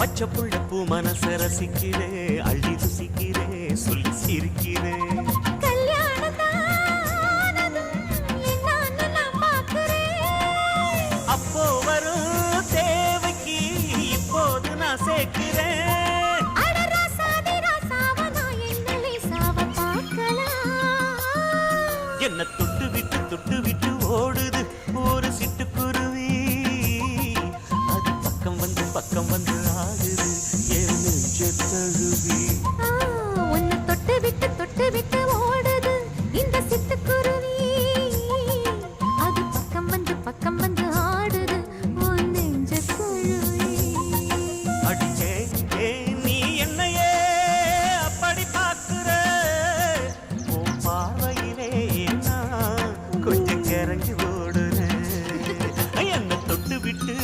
பச்சை புள்ள பூ மனச ரசிக்கிறே அள்ளி ருசிக்கிறே சொல்லி சிரிக்கிறே. அப்போ வரும் தேவைக்கு இப்போது நான் சேர்க்கிறேன். என்ன தொட்டு விட்டு தொட்டு விட்டு ஓடுது. பக்கம் வந்து ஆகுது ஏன் நெஞ்ச தழுவி? உன்னை தொட்டு விட்டு தொட்டு விட்டு ஓடுது. இந்த சித்துக்குருவி அது பக்கம் வந்து பக்கம் வந்து ஆடுது. உன் நெஞ்ச தழுவி. அடிச்சே ஏ நீ என்னையே அப்படி பார்க்குற? உன் பார்வையிலே நான் கொஞ்சம் தொட்டு விட்டு